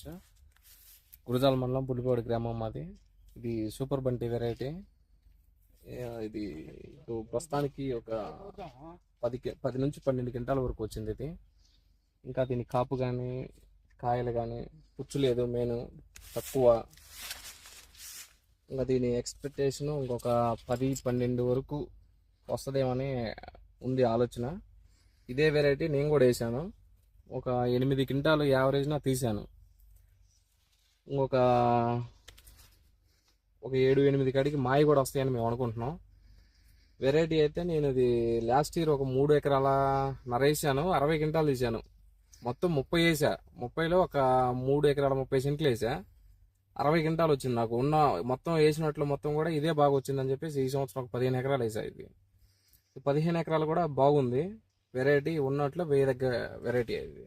Friends Gurazala మండలం పులిపాడు గ్రామం మాది. ఇది సూపర్ బంటి వెరైటీ ఇది ఇప్పుడు ప్రస్తుతానికి ఒక పది పది నుంచి పన్నెండు గంటల వరకు వచ్చింది ఇది. ఇంకా దీని కాపు కానీ కాయలు కానీ పుచ్చు లేదు మెయిన్ తక్కువ. ఇంకా దీని ఎక్స్పెక్టేషన్ ఇంకొక పది పన్నెండు వరకు వస్తుందేమని ఉంది ఆలోచన. ఇదే వెరైటీ నేను కూడా వేసాను. ఒక ఎనిమిది క్వింటాలు యావరేజ్న తీశాను ఇంకొక ఒక ఏడు ఎనిమిది కాడికి మాయ కూడా వస్తాయని మేము అనుకుంటున్నాం. వెరైటీ అయితే నేను ఇది లాస్ట్ ఇయర్ ఒక మూడు ఎకరాల నరేసాను అరవై క్వింటాలు తీసాను మొత్తం ముప్పై వేసా. ముప్పైలో ఒక మూడు ఎకరాల ముప్పై సెంట్లు వేసా. అరవై క్వింటాలు వచ్చింది నాకు. ఉన్న మొత్తం వేసినట్లు మొత్తం కూడా ఇదే బాగా వచ్చిందని చెప్పేసి ఈ సంవత్సరం ఒక పదిహేను ఎకరాలు వేసా ఇది. పదిహేను ఎకరాలు కూడా బాగుంది. వెరైటీ ఉన్నట్లు వెయ్యి దగ్గర వెరైటీ ఇది.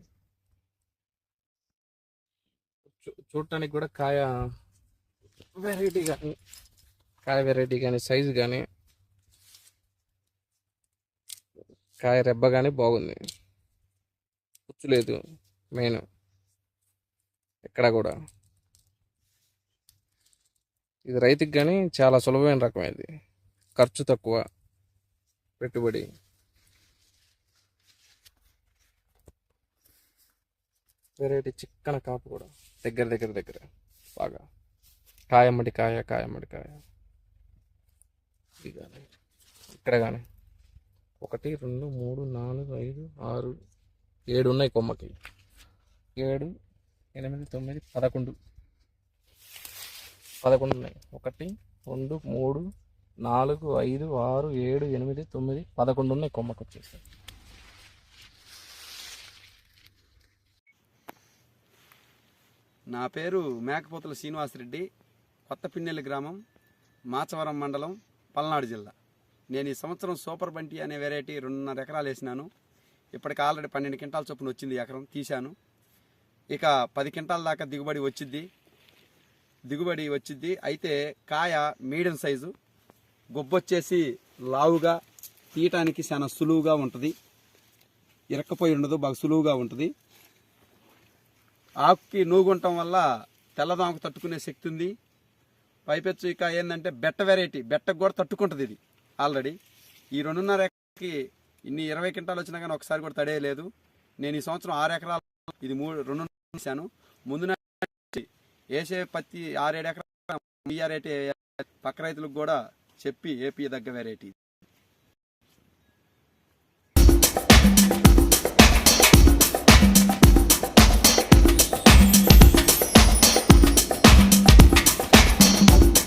చూడటానికి కూడా కాయ వెరైటీ కానీ కాయ వెరైటీ కానీ సైజు కానీ కాయ రెబ్బ కానీ బాగుంది. పుచ్చు లేదు మెయిన్ ఎక్కడ కూడా. ఇది రైతుకి కానీ చాలా సులభమైన రకం ఇది. ఖర్చు తక్కువ పెట్టుబడి. వెరైటీ చిక్కన కాపు కూడా. దగ్గర దగ్గర దగ్గర. బాగా. కాయమ్మడి కాయ కాయమ్మడి కాయ. ఇది కానీ. ఇక్కడ కానీ. ఒకటి రెండు మూడు నాలుగు ఐదు ఆరు ఏడు ఉన్నాయి కొమ్మకి. ఏడు ఎనిమిది తొమ్మిది పదకొండు. పదకొండు ఉన్నాయి. ఒకటి రెండు మూడు నాలుగు ఐదు ఆరు ఏడు ఎనిమిది తొమ్మిది పదకొండు ఉన్నాయి కొమ్మకి వచ్చేసి. నా పేరు మేకపోతుల శ్రీనివాసరెడ్డి కొత్త పిన్నెల్లి గ్రామం మాచవరం మండలం పల్నాడు జిల్లా. నేను ఈ సంవత్సరం సూపర్ బంటి అనే వెరైటీ రెండున్నర ఎకరాలు వేసినాను. ఇప్పటికి ఆల్రెడీ పన్నెండు క్వింటాల చొప్పున వచ్చింది ఎకరం తీశాను. ఇక పది క్వింటాల దాకా దిగుబడి వచ్చింది దిగుబడి వచ్చింది అయితే కాయ మీడియం సైజు. గొబ్బొచ్చేసి లావుగా తీయటానికి చాలా సులువుగా ఉంటుంది. ఇరక్కపోయి ఉండదు బాగా సులువుగా ఉంటుంది. ఆకుకి నూగుంటం వల్ల తెల్లదోమకు తట్టుకునే శక్తి ఉంది పైపెచ్చు ఇక ఏంటంటే బెట్ట వెరైటీ బెట్టకు కూడా తట్టుకుంటుంది ఇది ఆల్రెడీ. ఈ రెండున్నర ఎకరాకి ఇన్ని ఇరవై క్వింటాలు వచ్చినా కానీ ఒకసారి కూడా తడేయలేదు. నేను ఈ సంవత్సరం ఆరు ఎకరాలు ఇది మూడు రెండు వేసాను. ముందు నెల వేసే పత్తి ఆరేడు ఎకరాలు ఈ పక్క రైతులకు కూడా చెప్పి ఏపీ దగ్గర వెరైటీ.